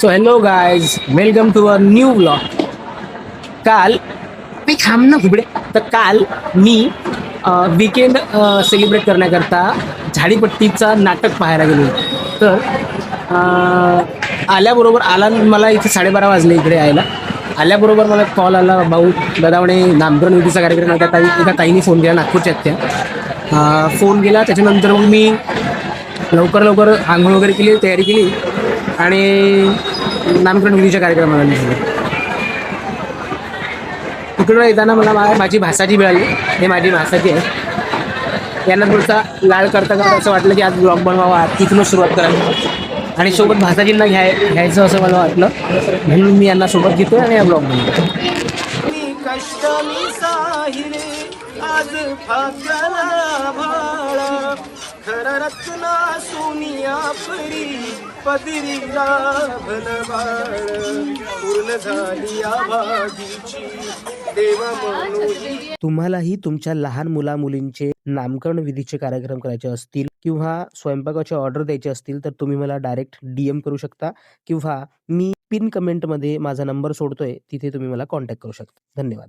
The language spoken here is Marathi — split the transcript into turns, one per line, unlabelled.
So hello guys welcome to our new blog काल मी थांब ना फुगडे तर काल मी विकेंड सेलिब्रेट करण्याकरता झाडीपट्टीचा नाटक पाहायला गेलो तर आल्याबरोबर आला मला इथे साडेबारा वाजले इकडे यायला. आल्याबरोबर मला कॉल आला भाऊ गदावणे नामकरण विधीचा कार्यक्रम आहे त्या ताई एका ताईने फोन केला नागपूरच्या त्या. फोन केला त्याच्यानंतर मग मी लवकर लवकर आंघोळ वगैरे केली तयारी केली आणि नामकरण विधीच्या कार्यक्रमाला निघाले. तिकडं येताना मला मा- माझी भासाची मिळाली. हे माझी भासाची आहे. यांना थोडंसा लाळ करता करता असं वाटलं की आज ब्लॉग बनवावा तिथूनच सुरुवात करावी. आणि सोबत भासाजींना घ्याय घ्यायचं असं मला वाटलं. म्हणून मी यांना सोबत घेतो आणि या ब्लॉग बनवतो
भाळा. खर रत्ना सोनिया परी पदरी लाभल बाळ. पूर्ण झाली या
तुम्हालाही तुमच्या लहान मुला मुलींचे नामकरण विधीचे कार्यक्रम करायचे असतील किंवा स्वयंपाकाचे ऑर्डर द्यायचे असतील तर तुम्ही मला डायरेक्ट डी एम करू शकता किंवा मी पिन कमेंटमध्ये माझा नंबर सोडतोय तिथे तुम्ही मला कॉन्टॅक्ट करू शकता. धन्यवाद.